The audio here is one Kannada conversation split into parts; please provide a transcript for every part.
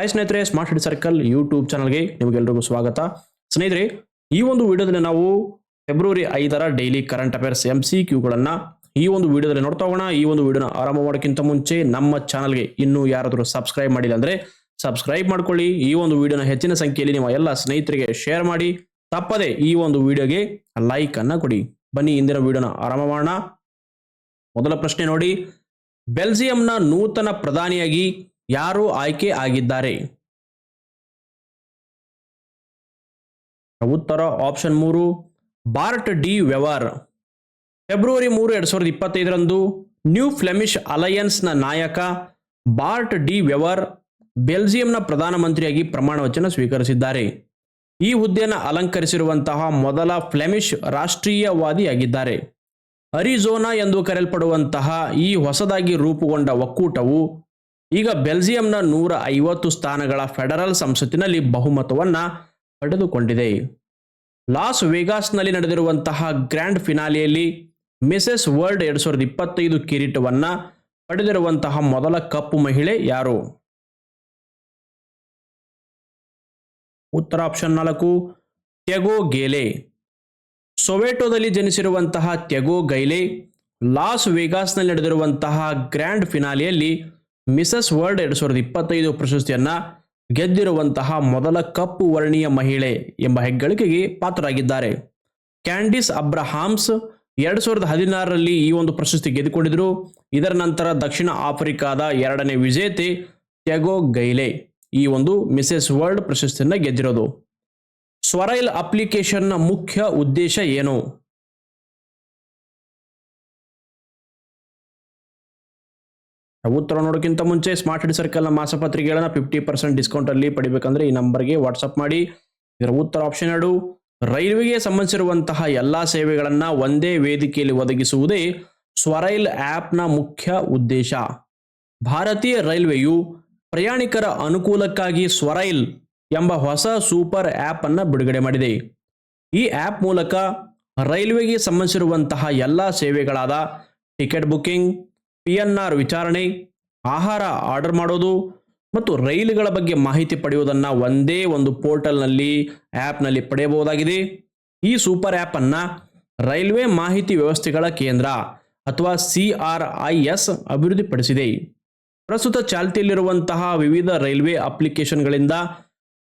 ಹಾಯ್ ಸ್ನೇಹಿತರೆ ಸ್ಮಾರ್ಟ್ ಸಿಟಿ ಸರ್ಕಲ್ ಯೂಟ್ಯೂಬ್ ಚಾನಲ್ಗೆ ನಿಮಗೆಲ್ಲರಿಗೂ ಸ್ವಾಗತ. ಸ್ನೇಹಿತರೆ, ಈ ಒಂದು ವಿಡಿಯೋದಲ್ಲಿ ನಾವು ಫೆಬ್ರವರಿ ಐದರ daily current affairs M C ಕ್ಯೂಗಳನ್ನು ಈ ಒಂದು ವಿಡಿಯೋದಲ್ಲಿ ನೋಡ್ತಾ ಹೋಗೋಣ. ಈ ಒಂದು ವಿಡಿಯೋನ ಆರಂಭ ಮಾಡೋಕ್ಕಿಂತ ಮುಂಚೆ ನಮ್ಮ ಚಾನಲ್ಗೆ ಇನ್ನೂ ಯಾರಾದರೂ ಸಬ್ಸ್ಕ್ರೈಬ್ ಮಾಡಿಲ್ಲ ಅಂದರೆ ಸಬ್ಸ್ಕ್ರೈಬ್ ಮಾಡ್ಕೊಳ್ಳಿ. ಈ ಒಂದು ವಿಡಿಯೋನ ಹೆಚ್ಚಿನ ಸಂಖ್ಯೆಯಲ್ಲಿ ನಿಮ್ಮ ಎಲ್ಲ ಸ್ನೇಹಿತರಿಗೆ ಶೇರ್ ಮಾಡಿ. ತಪ್ಪದೆ ಈ ಒಂದು ವಿಡಿಯೋಗೆ ಲೈಕ್ ಅನ್ನ ಕೊಡಿ. ಬನ್ನಿ, ಇಂದಿನ ವಿಡಿಯೋನ ಆರಂಭ ಮಾಡೋಣ. ಮೊದಲ ಪ್ರಶ್ನೆ ನೋಡಿ. ಬೆಲ್ಜಿಯಂನ ನೂತನ ಪ್ರಧಾನಿಯಾಗಿ ಯಾರು ಆಯ್ಕೆ ಆಗಿದ್ದಾರೆ. ಉತ್ತರ ಆಪ್ಷನ್ ಮೂರು ಬಾರ್ಟ್ ಡಿ ವೆವರ್ ಫೆಬ್ರವರಿ ಮೂರು, ಎರಡ್ ಸಾವಿರದ ಇಪ್ಪತ್ತೈದರಂದು ನ್ಯೂ ಫ್ಲೆಮಿಶ್ ಅಲಯನ್ಸ್ನ ನಾಯಕ ಬಾರ್ಟ್ ಡಿ ವೆವರ್ ಬೆಲ್ಜಿಯಂನ ಪ್ರಧಾನಮಂತ್ರಿಯಾಗಿ ಪ್ರಮಾಣ ವಚನ ಸ್ವೀಕರಿಸಿದ್ದಾರೆ. ಈ ಹುದ್ದೆಯನ್ನು ಅಲಂಕರಿಸಿರುವಂತಹ ಮೊದಲ ಫ್ಲೆಮಿಶ್ ರಾಷ್ಟ್ರೀಯವಾದಿಯಾಗಿದ್ದಾರೆ. ಅರಿಜೋನಾ ಎಂದು ಕರೆಯಲ್ಪಡುವಂತಹ ಈ ಹೊಸದಾಗಿ ರೂಪುಗೊಂಡ ಒಕ್ಕೂಟವು ಈಗ ಬೆಲ್ಜಿಯಂನ ನೂರ ಐವತ್ತು ಸ್ಥಾನಗಳ ಫೆಡರಲ್ ಸಂಸತ್ತಿನಲ್ಲಿ ಬಹುಮತವನ್ನ ಪಡೆದುಕೊಂಡಿದೆ. ಲಾಸ್ ವೇಗಾಸ್ನಲ್ಲಿ ನಡೆದಿರುವಂತಹ ಗ್ರ್ಯಾಂಡ್ ಫಿನಾಲಿಯಲ್ಲಿ ಮಿಸೆಸ್ ವರ್ಲ್ಡ್ ಎರಡ್ ಸಾವಿರದ ಇಪ್ಪತ್ತೈದು ಕಿರೀಟವನ್ನ ಪಡೆದಿರುವಂತಹ ಮೊದಲ ಕಪ್ಪು ಮಹಿಳೆ ಯಾರು? ಉತ್ತರ ಆಪ್ಷನ್ ನಾಲ್ಕು ತೆಗೋ ಗೇಲೆ. ಸೊವೆಟೋದಲ್ಲಿ ಜನಿಸಿರುವಂತಹ ತೆಗೋ ಗೈಲೆ ಲಾಸ್ ವೇಗಾಸ್ನಲ್ಲಿ ನಡೆದಿರುವಂತಹ ಗ್ರ್ಯಾಂಡ್ ಫಿನಾಲಿಯಲ್ಲಿ ಮಿಸಸ್ ವರ್ಲ್ಡ್ ಎರಡು ಸಾವಿರದ ಇಪ್ಪತ್ತೈದು ಪ್ರಶಸ್ತಿಯನ್ನ ಗೆದ್ದಿರುವಂತಹ ಮೊದಲ ಕಪ್ಪು ವರ್ಣೀಯ ಮಹಿಳೆ ಎಂಬ ಹೆಗ್ಗಳಿಕೆಗೆ ಪಾತ್ರರಾಗಿದ್ದಾರೆ. ಕ್ಯಾಂಡಿಸ್ ಅಬ್ರಹಾಮ್ಸ್ ಎರಡು ಸಾವಿರದ ಹದಿನಾರರಲ್ಲಿ ಈ ಒಂದು ಪ್ರಶಸ್ತಿ ಗೆದ್ದುಕೊಂಡಿದ್ರು. ಇದರ ನಂತರ ದಕ್ಷಿಣ ಆಫ್ರಿಕಾದ ಎರಡನೇ ವಿಜೇತೆ ಟೆಗೋ ಗೈಲೆ ಈ ಒಂದು ಮಿಸೆಸ್ ವರ್ಲ್ಡ್ ಪ್ರಶಸ್ತಿಯನ್ನ ಗೆದ್ದಿರೋದು. ಸ್ವರೈಲ್ ಅಪ್ಲಿಕೇಶನ್ನ ಮುಖ್ಯ ಉದ್ದೇಶ ಏನು? ಉತ್ತರ ನೋಡೋಕ್ಕಿಂತ ಮುಂಚೆ ಸ್ಮಾರ್ಟ್ ಹಿಡ್ ಸರ್ಕಲ್ನ ಮಾಸಪತ್ರಿಕೆಗಳನ್ನ ಫಿಫ್ಟಿ ಪರ್ಸೆಂಟ್ ಡಿಸ್ಕೌಂಟ್ ಅಲ್ಲಿ ಪಡಿಬೇಕಂದ್ರೆ ಈ ನಂಬರ್ಗೆ ವಾಟ್ಸಪ್ ಮಾಡಿ. ಇದರ ಉತ್ತರ ಆಪ್ಷನ್ ಎರಡು, ರೈಲ್ವೆಗೆ ಸಂಬಂಧಿಸಿರುವಂತಹ ಎಲ್ಲಾ ಸೇವೆಗಳನ್ನ ಒಂದೇ ವೇದಿಕೆಯಲ್ಲಿ ಒದಗಿಸುವುದೇ ಸ್ವರೈಲ್ ಆ್ಯಪ್ನ ಮುಖ್ಯ ಉದ್ದೇಶ. ಭಾರತೀಯ ರೈಲ್ವೆಯು ಪ್ರಯಾಣಿಕರ ಅನುಕೂಲಕ್ಕಾಗಿ ಸ್ವರೈಲ್ ಎಂಬ ಹೊಸ ಸೂಪರ್ ಆಪ್ ಅನ್ನು ಬಿಡುಗಡೆ ಮಾಡಿದೆ. ಈ ಆಪ್ ಮೂಲಕ ರೈಲ್ವೆಗೆ ಸಂಬಂಧಿಸಿರುವಂತಹ ಎಲ್ಲ ಸೇವೆಗಳಾದ ticket booking P N R ವಿಚಾರಣೆ, ಆಹಾರ ಆರ್ಡರ್ ಮಾಡೋದು ಮತ್ತು ರೈಲುಗಳ ಬಗ್ಗೆ ಮಾಹಿತಿ ಪಡೆಯುವುದನ್ನು ಒಂದೇ ಒಂದು ಪೋರ್ಟಲ್ನಲ್ಲಿ, ಆ್ಯಪ್ನಲ್ಲಿ ಪಡೆಯಬಹುದಾಗಿದೆ. ಈ ಸೂಪರ್ ಆ್ಯಪನ್ನು ರೈಲ್ವೆ ಮಾಹಿತಿ ವ್ಯವಸ್ಥೆಗಳ ಕೇಂದ್ರ ಅಥವಾ ಸಿ ಆರ್ ಐ ಎಸ್ ಅಭಿವೃದ್ಧಿಪಡಿಸಿದೆ. ಪ್ರಸ್ತುತ ಚಾಲ್ತಿಯಲ್ಲಿರುವಂತಹ ವಿವಿಧ ರೈಲ್ವೆ ಅಪ್ಲಿಕೇಶನ್ಗಳಿಂದ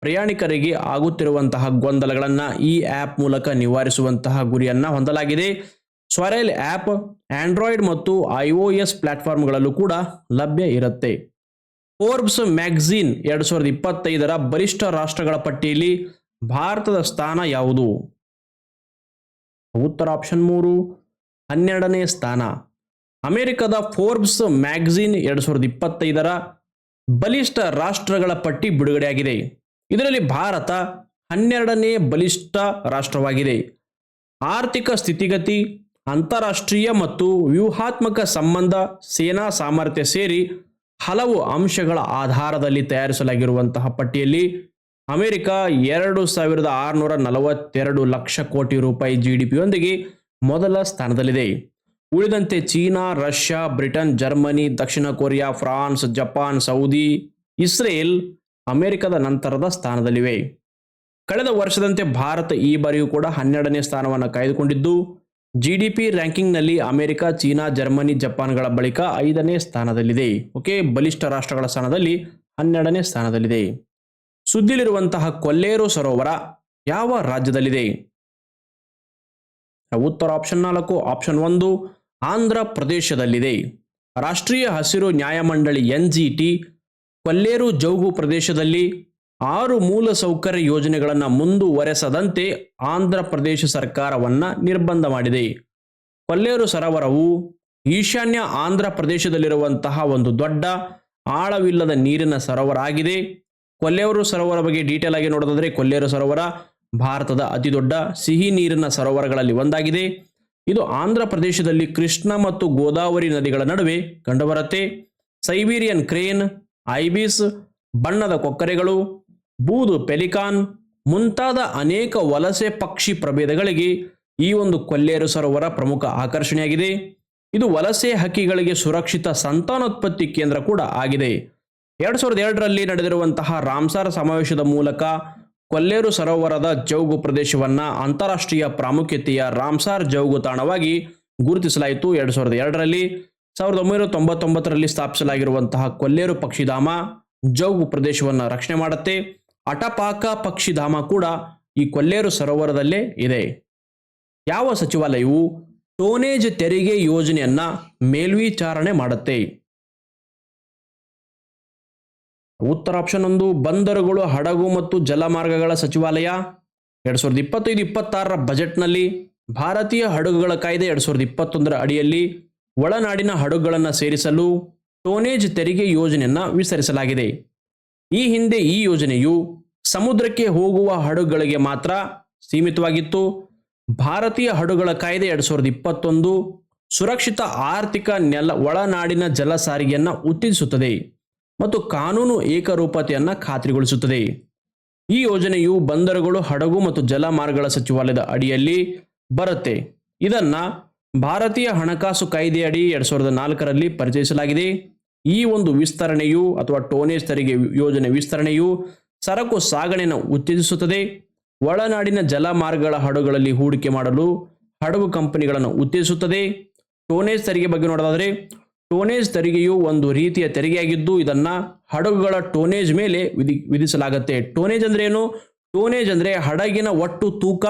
ಪ್ರಯಾಣಿಕರಿಗೆ ಆಗುತ್ತಿರುವಂತಹ ಗೊಂದಲಗಳನ್ನು ಈ ಆ್ಯಪ್ ಮೂಲಕ ನಿವಾರಿಸುವಂತಹ ಗುರಿಯನ್ನು ಹೊಂದಲಾಗಿದೆ. ಸ್ವರೈಲ್ ಆ್ಯಪ್ ಆಂಡ್ರಾಯ್ಡ್ ಮತ್ತು ಐಒಎಸ್ ಪ್ಲಾಟ್ಫಾರ್ಮ್ಗಳಲ್ಲೂ ಕೂಡ ಲಭ್ಯ ಇರುತ್ತೆ. ಫೋರ್ಬ್ಸ್ ಮ್ಯಾಗ್ಝೀನ್ ಎರಡು ಸಾವಿರದ ಇಪ್ಪತ್ತೈದರ ಬಲಿಷ್ಠ ರಾಷ್ಟ್ರಗಳ ಪಟ್ಟಿಯಲ್ಲಿ ಭಾರತದ ಸ್ಥಾನ ಯಾವುದು? ಉತ್ತರ ಆಪ್ಷನ್ ಮೂರು, ಹನ್ನೆರಡನೇ ಸ್ಥಾನ. ಅಮೆರಿಕದ ಫೋರ್ಬ್ಸ್ ಮ್ಯಾಗ್ಝೀನ್ ಎರಡು ಸಾವಿರದ ಇಪ್ಪತ್ತೈದರ ಬಲಿಷ್ಠ ರಾಷ್ಟ್ರಗಳ ಪಟ್ಟಿ ಬಿಡುಗಡೆಯಾಗಿದೆ. ಇದರಲ್ಲಿ ಭಾರತ ಹನ್ನೆರಡನೇ ಬಲಿಷ್ಠ ರಾಷ್ಟ್ರವಾಗಿದೆ. ಆರ್ಥಿಕ ಸ್ಥಿತಿಗತಿ ಅಂತಾರಾಷ್ಟ್ರೀಯ ಮತ್ತು ವ್ಯೂಹಾತ್ಮಕ ಸಂಬಂಧ ಸೇನಾ ಸಾಮರ್ಥ್ಯ ಸೇರಿ ಹಲವು ಅಂಶಗಳ ಆಧಾರದಲ್ಲಿ ತಯಾರಿಸಲಾಗಿರುವಂತಹ ಪಟ್ಟಿಯಲ್ಲಿ ಅಮೆರಿಕ ಎರಡು ಸಾವಿರದ ಆರುನೂರ ನಲವತ್ತೆರಡು ಲಕ್ಷ ಕೋಟಿ ರೂಪಾಯಿ ಜಿ ಡಿ ಪಿಯೊಂದಿಗೆ ಮೊದಲ ಸ್ಥಾನದಲ್ಲಿದೆ. ಉಳಿದಂತೆ ಚೀನಾ, ರಷ್ಯಾ, ಬ್ರಿಟನ್, ಜರ್ಮನಿ, ದಕ್ಷಿಣ Korea, France, Japan, Saudi, Israel ಅಮೆರಿಕದ ನಂತರದ ಸ್ಥಾನದಲ್ಲಿವೆ. ಕಳೆದ ವರ್ಷದಂತೆ ಭಾರತ ಈ ಬಾರಿಯೂ ಕೂಡ ಹನ್ನೆರಡನೇ ಸ್ಥಾನವನ್ನು ಕಾಯ್ದುಕೊಂಡಿದ್ದು ಜಿ ಡಿ ಪಿ ರ್ಯಾಂಕಿಂಗ್ನಲ್ಲಿ ಅಮೆರಿಕ, ಚೀನಾ, ಜರ್ಮನಿ, ಜಪಾನ್ಗಳ ಬಳಿಕ ಐದನೇ ಸ್ಥಾನದಲ್ಲಿದೆ. ಓಕೆ, ಬಲಿಷ್ಠ ರಾಷ್ಟ್ರಗಳ ಸ್ಥಾನದಲ್ಲಿ ಹನ್ನೆರಡನೇ ಸ್ಥಾನದಲ್ಲಿದೆ. ಸುದ್ದಿಲಿರುವಂತಹ ಕೊಲ್ಲೇರು ಸರೋವರ ಯಾವ ರಾಜ್ಯದಲ್ಲಿದೆ? ಉತ್ತರ ಆಪ್ಷನ್ ನಾಲ್ಕು, ಆಪ್ಷನ್ ಒಂದು, ಆಂಧ್ರ ಪ್ರದೇಶದಲ್ಲಿದೆ. ರಾಷ್ಟ್ರೀಯ ಹಸಿರು ನ್ಯಾಯಮಂಡಳಿ ಎನ್ ಜಿ ಟಿ, ಕೊಲ್ಲೇರು ಜೌಗು ಪ್ರದೇಶದಲ್ಲಿ ಆರು ಮೂಲ ಸೌಕರ್ಯ ಯೋಜನೆಗಳನ್ನು ಮುಂದುವರೆಸದಂತೆ ಆಂಧ್ರ ಪ್ರದೇಶ ಸರ್ಕಾರವನ್ನ ನಿರ್ಬಂಧ ಮಾಡಿದೆ. ಕೊಲ್ಲೇರು ಸರೋವರವು ಈಶಾನ್ಯ ಆಂಧ್ರ ಪ್ರದೇಶದಲ್ಲಿರುವಂತಹ ಒಂದು ದೊಡ್ಡ ಆಳವಿಲ್ಲದ ನೀರಿನ ಸರೋವರ ಆಗಿದೆ ಕೊಲ್ಲೇರು ಸರೋವರ ಬಗ್ಗೆ ಡೀಟೇಲ್ ಆಗಿ ನೋಡೋದಾದ್ರೆ ಕೊಲ್ಲೇರು ಸರೋವರ ಭಾರತದ ಅತಿ ದೊಡ್ಡ ಸಿಹಿ ನೀರಿನ ಸರೋವರಗಳಲ್ಲಿ ಒಂದಾಗಿದೆ. ಇದು ಆಂಧ್ರ ಪ್ರದೇಶದಲ್ಲಿ ಕೃಷ್ಣ ಮತ್ತು ಗೋದಾವರಿ ನದಿಗಳ ನಡುವೆ ಕಂಡುಬರುತ್ತೆ. ಸೈಬೀರಿಯನ್ ಕ್ರೇನ್, ಐಬಿಸ್, ಬಣ್ಣದ ಕೊಕ್ಕರೆಗಳು ಬೂದು ಪೆಲಿಕಾನ್ ಮುಂತಾದ ಅನೇಕ ವಲಸೆ ಪಕ್ಷಿ ಪ್ರಭೇದಗಳಿಗೆ ಈ ಒಂದು ಕೊಲ್ಲೇರು ಸರೋವರ ಪ್ರಮುಖ ಆಕರ್ಷಣೆಯಾಗಿದೆ. ಇದು ವಲಸೆ ಹಕ್ಕಿಗಳಿಗೆ ಸುರಕ್ಷಿತ ಸಂತಾನೋತ್ಪತ್ತಿ ಕೇಂದ್ರ ಕೂಡ ಆಗಿದೆ. ಎರಡ್ ಸಾವಿರದ ಎರಡರಲ್ಲಿ ನಡೆದಿರುವಂತಹ ರಾಮ್ಸಾರ್ ಸಮಾವೇಶದ ಮೂಲಕ ಕೊಲ್ಲೇರು ಸರೋವರದ ಜೌಗು ಪ್ರದೇಶವನ್ನ ಅಂತಾರಾಷ್ಟ್ರೀಯ ಪ್ರಾಮುಖ್ಯತೆಯ ರಾಮ್ಸಾರ್ ಜೌಗು ತಾಣವಾಗಿ ಗುರುತಿಸಲಾಯಿತು. ಎರಡ್ ಸಾವಿರದ ಎರಡರಲ್ಲಿ ಸಾವಿರದ ಒಂಬೈನೂರ ತೊಂಬತ್ತೊಂಬತ್ತರಲ್ಲಿ ಸ್ಥಾಪಿಸಲಾಗಿರುವಂತಹ ಕೊಲ್ಲೇರು ಪಕ್ಷಿಧಾಮ ಜೌಗು ಪ್ರದೇಶವನ್ನು ರಕ್ಷಣೆ ಮಾಡುತ್ತೆ. ಅಟಪಾಕ ಪಕ್ಷಿಧಾಮ ಕೂಡ ಈ ಕೊಲ್ಲೇರು ಸರೋವರದಲ್ಲೇ ಇದೆ. ಯಾವ ಸಚಿವಾಲಯವು ಟೋನೇಜ್ ತೆರಿಗೆ ಯೋಜನೆಯನ್ನ ಮೇಲ್ವಿಚಾರಣೆ ಮಾಡುತ್ತೆ? ಉತ್ತರ ಆಪ್ಷನ್ ಒಂದು, ಬಂದರುಗಳು ಹಡಗು ಮತ್ತು ಜಲಮಾರ್ಗಗಳ ಸಚಿವಾಲಯ. ಎರಡ್ ಸಾವಿರದ ಇಪ್ಪತ್ತೈದು ಇಪ್ಪತ್ತಾರರ ಬಜೆಟ್ನಲ್ಲಿ ಭಾರತೀಯ ಹಡಗುಗಳ ಕಾಯ್ದೆ ಎರಡ್ ಸಾವಿರದ ಇಪ್ಪತ್ತೊಂದರ ಅಡಿಯಲ್ಲಿ ಒಳನಾಡಿನ ಹಡಗುಗಳನ್ನು ಸೇರಿಸಲು ಟೋನೇಜ್ ತೆರಿಗೆ ಯೋಜನೆಯನ್ನ ವಿಸ್ತರಿಸಲಾಗಿದೆ. ಈ ಹಿಂದೆ ಈ ಯೋಜನೆಯು ಸಮುದ್ರಕ್ಕೆ ಹೋಗುವ ಹಡಗುಗಳಿಗೆ ಮಾತ್ರ ಸೀಮಿತವಾಗಿತ್ತು. ಭಾರತೀಯ ಹಡಗುಗಳ ಕಾಯ್ದೆ ಎರಡ್ ಸಾವಿರದ ಇಪ್ಪತ್ತೊಂದು ಸುರಕ್ಷಿತ ಆರ್ಥಿಕ ನೆಲ ಒಳನಾಡಿನ ಜಲ ಸಾರಿಗೆಯನ್ನು ಉತ್ತೇಜಿಸುತ್ತದೆ ಮತ್ತು ಕಾನೂನು ಏಕರೂಪತೆಯನ್ನು ಖಾತ್ರಿಗೊಳಿಸುತ್ತದೆ. ಈ ಯೋಜನೆಯು ಬಂದರುಗಳು ಹಡಗು ಮತ್ತು ಜಲಮಾರ್ಗಗಳ ಸಚಿವಾಲಯದ ಅಡಿಯಲ್ಲಿ ಬರುತ್ತೆ. ಇದನ್ನ ಭಾರತೀಯ ಹಣಕಾಸು ಕಾಯ್ದೆಯಡಿ ಎರಡ್ ಸಾವಿರದ ನಾಲ್ಕರಲ್ಲಿ ಪರಿಚಯಿಸಲಾಗಿದೆ. ಈ ಒಂದು ವಿಸ್ತರಣೆಯು ಅಥವಾ ಟೋನೇಜ್ ತೆರಿಗೆ ಯೋಜನೆ ವಿಸ್ತರಣೆಯು ಸರಕು ಸಾಗಣೆಯನ್ನು ಉತ್ತೇಜಿಸುತ್ತದೆ. ಒಳನಾಡಿನ ಜಲಮಾರ್ಗಗಳ ಹಡಗುಗಳಲ್ಲಿ ಹೂಡಿಕೆ ಮಾಡಲು ಹಡಗು ಕಂಪನಿಗಳನ್ನು ಉತ್ತೇಜಿಸುತ್ತದೆ. ಟೋನೇಜ್ ತೆರಿಗೆ ಬಗ್ಗೆ ನೋಡೋದಾದರೆ, ಟೋನೇಜ್ ತೆರಿಗೆಯು ಒಂದು ರೀತಿಯ ತೆರಿಗೆಯಾಗಿದ್ದು, ಇದನ್ನ ಹಡಗುಗಳ ಟೋನೇಜ್ ಮೇಲೆ ವಿಧಿ, ವಿಧಿಸಲಾಗುತ್ತೆ. ಟೋನೇಜ್ ಅಂದ್ರೆ ಏನು? ಟೋನೇಜ್ ಅಂದ್ರೆ ಹಡಗಿನ ಒಟ್ಟು ತೂಕ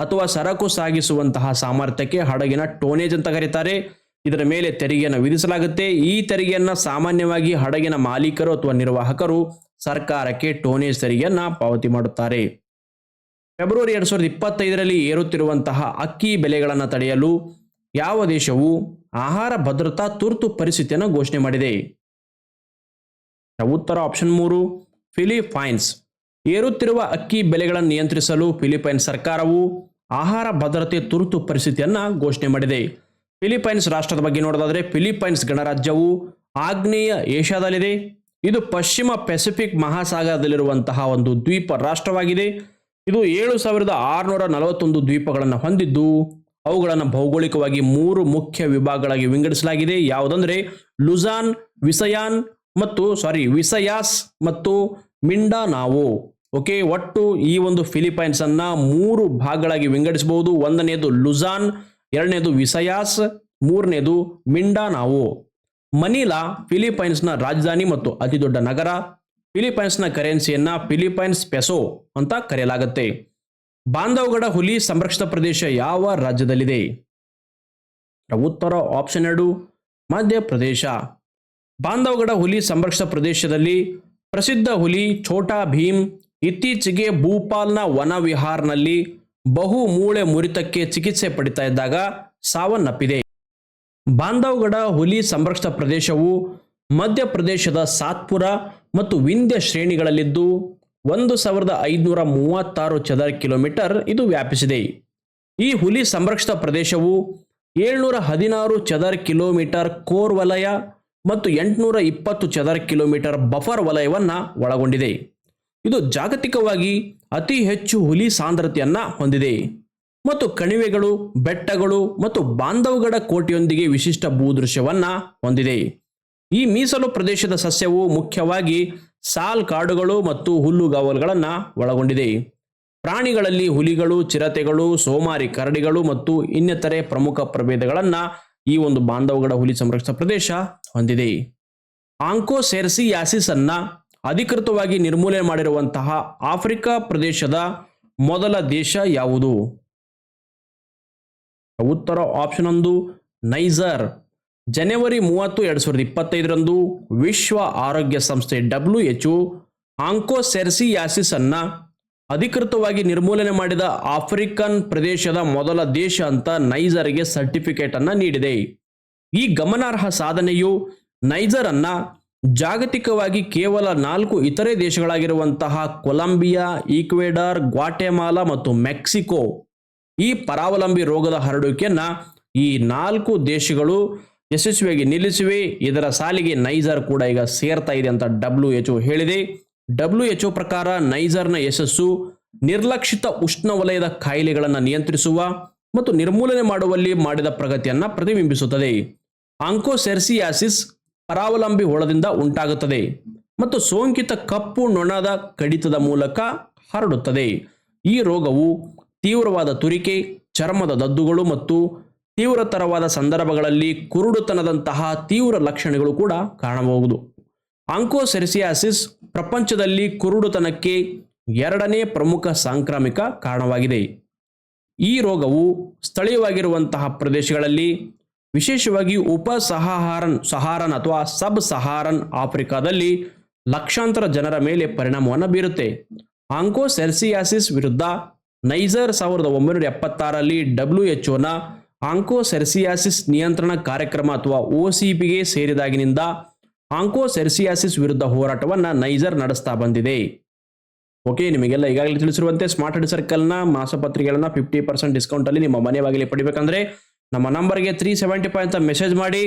ಅಥವಾ ಸರಕು ಸಾಗಿಸುವಂತಹ ಸಾಮರ್ಥ್ಯಕ್ಕೆ ಹಡಗಿನ ಟೋನೇಜ್ ಅಂತ ಕರೀತಾರೆ. ಇದರ ಮೇಲೆ ತೆರಿಗೆಯನ್ನು ವಿಧಿಸಲಾಗುತ್ತೆ. ಈ ತೆರಿಗೆಯನ್ನು ಸಾಮಾನ್ಯವಾಗಿ ಹಡಗಿನ ಮಾಲೀಕರು ಅಥವಾ ನಿರ್ವಾಹಕರು ಸರ್ಕಾರಕ್ಕೆ ಟೋನೇಜ್ ತೆರಿಗೆಯನ್ನ ಪಾವತಿ ಮಾಡುತ್ತಾರೆ. ಫೆಬ್ರವರಿ ಎರಡ್ ಸಾವಿರದ ಇಪ್ಪತ್ತೈದರಲ್ಲಿ ಏರುತ್ತಿರುವಂತಹ ಅಕ್ಕಿ ಬೆಲೆಗಳನ್ನು ತಡೆಯಲು ಯಾವ ದೇಶವು ಆಹಾರ ಭದ್ರತಾ ತುರ್ತು ಪರಿಸ್ಥಿತಿಯನ್ನು ಘೋಷಣೆ ಮಾಡಿದೆ. ಉತ್ತರ ಆಪ್ಷನ್ ಮೂರು, ಫಿಲಿಪೈನ್ಸ್. ಏರುತ್ತಿರುವ ಅಕ್ಕಿ ಬೆಲೆಗಳನ್ನು ನಿಯಂತ್ರಿಸಲು ಫಿಲಿಪೈನ್ಸ್ ಸರ್ಕಾರವು ಆಹಾರ ಭದ್ರತೆ ತುರ್ತು ಪರಿಸ್ಥಿತಿಯನ್ನ ಘೋಷಣೆ ಮಾಡಿದೆ. ಫಿಲಿಪೈನ್ಸ್ ರಾಷ್ಟ್ರದ ಬಗ್ಗೆ ನೋಡೋದಾದ್ರೆ ಫಿಲಿಪೈನ್ಸ್ ಗಣರಾಜ್ಯವು ಆಗ್ನೇಯ ಏಷ್ಯಾದಲ್ಲಿದೆ. ಇದು ಪಶ್ಚಿಮ ಪೆಸಿಫಿಕ್ ಮಹಾಸಾಗರದಲ್ಲಿರುವಂತಹ ಒಂದು ದ್ವೀಪ ರಾಷ್ಟ್ರವಾಗಿದೆ. ಇದು ಏಳು ಸಾವಿರದ ಆರುನೂರ ನಲವತ್ತೊಂದು ದ್ವೀಪಗಳನ್ನು ಹೊಂದಿದ್ದು, ಅವುಗಳನ್ನು ಭೌಗೋಳಿಕವಾಗಿ ಮೂರು ಮುಖ್ಯ ವಿಭಾಗಗಳಾಗಿ ವಿಂಗಡಿಸಲಾಗಿದೆ. ಯಾವುದಂದ್ರೆ ಲುಜಾನ್ ವಿಸಯಾನ್ ಮತ್ತು ಸಾರಿ ವಿಸಯಾಸ್ ಮತ್ತು ಮಿಂಡಾನಾವೋ. ಓಕೆ, ಒಟ್ಟು ಈ ಒಂದು ಫಿಲಿಪೈನ್ಸ್ ಅನ್ನ ಮೂರು ಭಾಗಗಳಾಗಿ ವಿಂಗಡಿಸಬಹುದು. ಒಂದನೆಯದು ಲುಜಾನ್ ಎರಡನೇದು ವಿಸಯಾಸ್, ಮೂರನೇದು ಮಿಂಡಾನಾವೋ. ಮನಿಲಾ ಫಿಲಿಪೈನ್ಸ್ನ ರಾಜಧಾನಿ ಮತ್ತು ಅತಿ ದೊಡ್ಡ ನಗರ, ಫಿಲಿಪೈನ್ಸ್ನ ಕರೆನ್ಸಿಯನ್ನ ಫಿಲಿಪೈನ್ಸ್ ಪೆಸೋ ಅಂತ ಕರೆಯಲಾಗುತ್ತೆ. ಬಾಂಧವಗಡ ಹುಲಿ ಸಂರಕ್ಷಿತ ಪ್ರದೇಶ ಯಾವ ರಾಜ್ಯದಲ್ಲಿದೆ? ಉತ್ತರ ಆಪ್ಷನ್ ಎರಡು ಮಧ್ಯಪ್ರದೇಶ ಬಾಂಧವಗಡ ಹುಲಿ ಸಂರಕ್ಷಿತ ಪ್ರದೇಶದಲ್ಲಿ ಪ್ರಸಿದ್ಧ ಹುಲಿ ಛೋಟಾ ಭೀಮ್ ಇತ್ತೀಚೆಗೆ ಭೂಪಾಲ್ನ ವನ ವಿಹಾರ್ನಲ್ಲಿ ಬಹು ಮೂಳೆ ಮುರಿತಕ್ಕೆ ಚಿಕಿತ್ಸೆ ಪಡಿತಾ ಇದ್ದಾಗ ಸಾವನ್ನಪ್ಪಿದೆ. ಬಾಂಧವಗಡ ಹುಲಿ ಸಂರಕ್ಷಿತ ಪ್ರದೇಶವು ಮಧ್ಯಪ್ರದೇಶದ ಸಾತ್ಪುರ ಮತ್ತು ವಿಂಧ್ಯ ಶ್ರೇಣಿಗಳಲ್ಲಿದ್ದು ಒಂದು ಸಾವಿರದ ಐದುನೂರ ಮೂವತ್ತಾರು ಚದರ ಕಿಲೋಮೀಟರ್ ಇದು ವ್ಯಾಪಿಸಿದೆ. ಈ ಹುಲಿ ಸಂರಕ್ಷಿತ ಪ್ರದೇಶವು ಏಳ್ನೂರ ಹದಿನಾರು ಚದರ ಕಿಲೋಮೀಟರ್ ಕೋರ್ ವಲಯ ಮತ್ತು ಎಂಟುನೂರ ಇಪ್ಪತ್ತು ಚದರ ಕಿಲೋಮೀಟರ್ ಬಫರ್ ವಲಯವನ್ನು ಒಳಗೊಂಡಿದೆ. ಇದು ಜಾಗತಿಕವಾಗಿ ಅತಿ ಹೆಚ್ಚು ಹುಲಿ ಸಾಂದ್ರತೆಯನ್ನು ಹೊಂದಿದೆ. ಮತ್ತು ಕಣಿವೆಗಳು, ಬೆಟ್ಟಗಳು ಮತ್ತು ಬಾಂಧವಗಡ ಕೋಟೆಯೊಂದಿಗೆ ವಿಶಿಷ್ಟ ಭೂದೃಶ್ಯವನ್ನ ಹೊಂದಿದೆ. ಈ ಮೀಸಲು ಪ್ರದೇಶದ ಸಸ್ಯವು ಮುಖ್ಯವಾಗಿ ಸಾಲ್ ಕಾಡುಗಳು ಮತ್ತು ಹುಲ್ಲುಗಾವಲುಗಳನ್ನು ಒಳಗೊಂಡಿದೆ. ಪ್ರಾಣಿಗಳಲ್ಲಿ ಹುಲಿಗಳು, ಚಿರತೆಗಳು, ಸೋಮಾರಿ ಕರಡಿಗಳು ಮತ್ತು ಇನ್ನಿತರೆ ಪ್ರಮುಖ ಪ್ರಭೇದಗಳನ್ನು ಈ ಒಂದು ಬಾಂಧವಗಡ ಹುಲಿ ಸಂರಕ್ಷಿತ ಪ್ರದೇಶ ಹೊಂದಿದೆ. ಆಂಕೋಸೆರ್ಸಿಯಾಸಿಸ್ ಅನ್ನ ಅಧಿಕೃತವಾಗಿ ನಿರ್ಮೂಲನೆ ಮಾಡಿರುವಂತಹ ಆಫ್ರಿಕಾ ಪ್ರದೇಶದ ಮೊದಲ ದೇಶ ಯಾವುದು? ಉತ್ತರ ಆಪ್ಷನ್ ಒಂದು ನೈಜರ್ ಜನವರಿ ಮೂವತ್ತು ಎರಡು ಸಾವಿರದ ಇಪ್ಪತ್ತೈದರಂದು ವಿಶ್ವ ಆರೋಗ್ಯ ಸಂಸ್ಥೆ ಡಬ್ಲ್ಯೂ ಎಚ್ ಆಂಕೋಸೆರ್ಸಿಯಾಸಿಸ್ ಅನ್ನ ಅಧಿಕೃತವಾಗಿ ನಿರ್ಮೂಲನೆ ಮಾಡಿದ ಆಫ್ರಿಕನ್ ಪ್ರದೇಶದ ಮೊದಲ ದೇಶ ಅಂತ ನೈಜರ್ಗೆ ಸರ್ಟಿಫಿಕೇಟ್ ಅನ್ನ ನೀಡಿದೆ. ಈ ಗಮನಾರ್ಹ ಸಾಧನೆಯು ನೈಜರ್ ಅನ್ನ ಜಾಗತಿಕವಾಗಿ ಕೇವಲ ನಾಲ್ಕು ಇತರೆ ದೇಶಗಳಾಗಿರುವಂತಹ ಕೊಲಂಬಿಯಾ, ಈಕ್ವೆಡಾರ್, ಗ್ವಾಟೆಮಾಲಾ ಮತ್ತು ಮೆಕ್ಸಿಕೋ ಈ ಪರಾವಲಂಬಿ ರೋಗದ ಹರಡುವಿಕೆಯನ್ನು ಈ ನಾಲ್ಕು ದೇಶಗಳು ಯಶಸ್ವಿಯಾಗಿ ನಿಲ್ಲಿಸಿವೆ. ಇದರ ಸಾಲಿಗೆ ನೈಜರ್ ಕೂಡ ಈಗ ಸೇರ್ತಾ ಇದೆ ಅಂತ ಡಬ್ಲ್ಯೂ ಎಚ್ ಹೇಳಿದೆ. ಡಬ್ಲ್ಯೂ ಎಚ್ ಪ್ರಕಾರ ನೈಜರ್ನ ಯಶಸ್ಸು ನಿರ್ಲಕ್ಷಿತ ಉಷ್ಣವಲಯದ ಕಾಯಿಲೆಗಳನ್ನು ನಿಯಂತ್ರಿಸುವ ಮತ್ತು ನಿರ್ಮೂಲನೆ ಮಾಡುವಲ್ಲಿ ಮಾಡಿದ ಪ್ರಗತಿಯನ್ನು ಪ್ರತಿಬಿಂಬಿಸುತ್ತದೆ. ಆಂಕೋಸೆರ್ಸಿಯಾಸಿಸ್ ಪರಾವಲಂಬಿ ಹುಳದಿಂದ ಉಂಟಾಗುತ್ತದೆ ಮತ್ತು ಸೋಂಕಿತ ಕಪ್ಪು ನೊಣದ ಕಡಿತದ ಮೂಲಕ ಹರಡುತ್ತದೆ. ಈ ರೋಗವು ತೀವ್ರವಾದ ತುರಿಕೆ, ಚರ್ಮದ ದದ್ದುಗಳು ಮತ್ತು ತೀವ್ರತರವಾದ ಸಂದರ್ಭಗಳಲ್ಲಿ ಕುರುಡುತನದಂತಹ ತೀವ್ರ ಲಕ್ಷಣಗಳು ಕೂಡ ಕಾಣಬಹುದು. ಆಂಕೋಸೆರಿಸಿಯಾಸಿಸ್ ಪ್ರಪಂಚದಲ್ಲಿ ಕುರುಡುತನಕ್ಕೆ ಎರಡನೇ ಪ್ರಮುಖ ಸಾಂಕ್ರಾಮಿಕ ಕಾರಣವಾಗಿದೆ. ಈ ರೋಗವು ಸ್ಥಳೀಯವಾಗಿರುವಂತಹ ಪ್ರದೇಶಗಳಲ್ಲಿ, ವಿಶೇಷವಾಗಿ ಉಪ ಸಹಾರನ್ ಸಹಾರನ್ ಅಥವಾ ಸಬ್ ಸಹಾರನ್ ಆಫ್ರಿಕಾದಲ್ಲಿ ಲಕ್ಷಾಂತರ ಜನರ ಮೇಲೆ ಪರಿಣಾಮವನ್ನು ಬೀರುತ್ತೆ. ಆಂಕೋಸೆರ್ಸಿಯಾಸಿಸ್ ವಿರುದ್ಧ ನೈಜರ್ ಸಾವಿರದ ಒಂಬೈನೂರ ಎಪ್ಪತ್ತಾರಲ್ಲಿ ಡಬ್ಲ್ಯೂ ಎಚ್ ಒನ ಆಂಕೋಸೆರ್ಸಿಯಾಸಿಸ್ ನಿಯಂತ್ರಣ ಕಾರ್ಯಕ್ರಮ ಅಥವಾ ಒ ಸಿ ಪಿಗೆ ಸೇರಿದಾಗಿನಿಂದ ಆಂಕೋಸೆರ್ಸಿಯಾಸಿಸ್ ವಿರುದ್ಧ ಹೋರಾಟವನ್ನು ನೈಜರ್ ನಡೆಸ್ತಾ ಬಂದಿದೆ. ಓಕೆ, ನಿಮಗೆಲ್ಲ ಈಗಾಗಲೇ ತಿಳಿಸಿರುವಂತೆ ಸ್ಮಾರ್ಟ್ ಹೆಡ್ ಸರ್ಕಲ್ನ ಮಾಸಪತ್ರಿಕೆಗಳನ್ನು ಫಿಫ್ಟಿ ಪರ್ಸೆಂಟ್ ಡಿಸ್ಕೌಂಟಲ್ಲಿ ನಿಮ್ಮ ಮನೆ ಬಾಗಿಲಿ ಪಡಿಬೇಕಂದ್ರೆ ನಮ್ಮ ನಂಬರ್ಗೆ ತ್ರೀ ಸೆವೆಂಟಿ ಫೈವ್ ಅಂತ ಮೆಸೇಜ್ ಮಾಡಿ.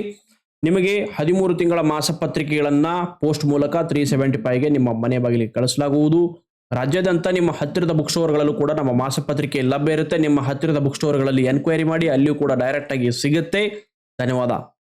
ನಿಮಗೆ ಹದಿಮೂರು ತಿಂಗಳ ಮಾಸಪತ್ರಿಕೆಗಳನ್ನು ಪೋಸ್ಟ್ ಮೂಲಕ ತ್ರೀ ಸೆವೆಂಟಿ ಫೈವ್ಗೆ ನಿಮ್ಮ ಮನೆ ಬಾಗಿಲಿಗೆ ಕಳಿಸಲಾಗುವುದು. ರಾಜ್ಯಾದ್ಯಂತ ನಿಮ್ಮ ಹತ್ತಿರದ ಬುಕ್ ಸ್ಟೋರ್ಗಳಲ್ಲೂ ಕೂಡ ನಮ್ಮ ಮಾಸಪತ್ರಿಕೆ ಲಭ್ಯ ಇರುತ್ತೆ. ನಿಮ್ಮ ಹತ್ತಿರದ ಬುಕ್ ಸ್ಟೋರ್ಗಳಲ್ಲಿ ಎನ್ಕ್ವೈರಿ ಮಾಡಿ, ಅಲ್ಲಿಯೂ ಕೂಡ ಡೈರೆಕ್ಟ್ ಆಗಿ ಸಿಗುತ್ತೆ. ಧನ್ಯವಾದ.